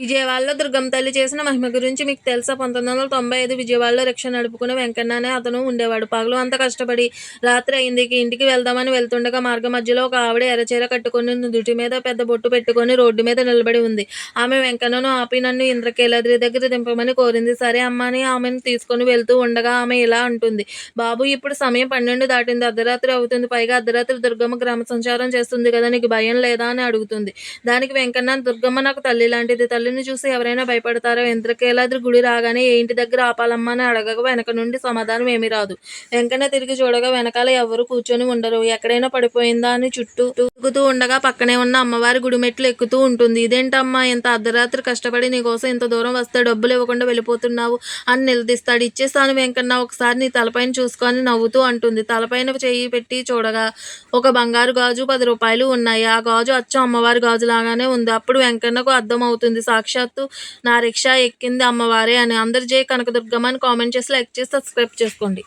విజయవాడలో దుర్గమ్మ తల్లి చేసిన మహిమ గురించి మీకు తెలుసా? పంతొమ్మిది వందల తొంభై ఐదు విజయవాడలో రిక్షా నడుపుకునే వెంకన్న అనే అతను ఉండేవాడు. పగలు అంత కష్టపడి రాత్రి అయింది. ఇంటికి వెళ్దామని వెళ్తుండగా మార్గ మధ్యలో ఒక ఆవిడ ఎర్రచీర కట్టుకొని దుటి మీద పెద్ద బొట్టు పెట్టుకొని రోడ్డు మీద నిలబడి ఉంది. ఆమె వెంకన్నను ఆపి నన్ను ఇంద్రకేలాద్రి దగ్గర దింపమని కోరింది. సరే అమ్మ అని ఆమెను తీసుకొని వెళ్తూ ఉండగా ఆమె ఇలా అంటుంది. బాబు ఇప్పుడు సమయం పన్నెండు దాటింది. అర్ధరాత్రి అవుతుంది. పైగా అర్ధరాత్రి దుర్గమ్మ గ్రామ సంచారం చేస్తుంది కదా నీకు భయం లేదా అని అడుగుతుంది. దానికి వెంకన్న దుర్గమ్మ నాకు తల్లి లాంటిది. తల్లి తల్లిని చూసి ఎవరైనా భయపడతారో ఇంద్రకీలాద్రి గుడి రాగానే ఏ ఇంటి దగ్గర ఆపాలమ్మా అని అడగగా వెనక నుండి సమాధానం ఏమీ రాదు. వెంకన్న తిరిగి చూడగా వెనకాల ఎవరు కూర్చొని ఉండరు. ఎక్కడైనా పడిపోయిందా అని చుట్టూ ఎక్కుతూ ఉండగా పక్కనే ఉన్న అమ్మవారి గుడి మెట్లు ఎక్కుతూ ఉంటుంది. ఇదేంటమ్మా ఇంత అర్ధరాత్రి కష్టపడి నీకోసం ఇంత దూరం వస్తే డబ్బులు ఇవ్వకుండా వెళ్ళిపోతున్నావు అని నిలదీస్తాడు. ఇచ్చేస్తాను వెంకన్న ఒకసారి నీ తలపైన చూసుకొని నవ్వుతూ అంటుంది. తలపైన చేయి పెట్టి చూడగా ఒక బంగారు గాజు పది రూపాయలు ఉన్నాయి. ఆ గాజు అచ్చం అమ్మవారి గాజు లాగానే ఉంది. అప్పుడు వెంకన్నకు అర్థం అవుతుంది సాక్షాత్తు నా రిక్షా ఎక్కింది అమ్మవారే అని. అందరు జై కనకదుర్గమ్మ అని కామెంట్ చేసి లైక్ చేసి సబ్స్క్రైబ్ చేసుకోండి.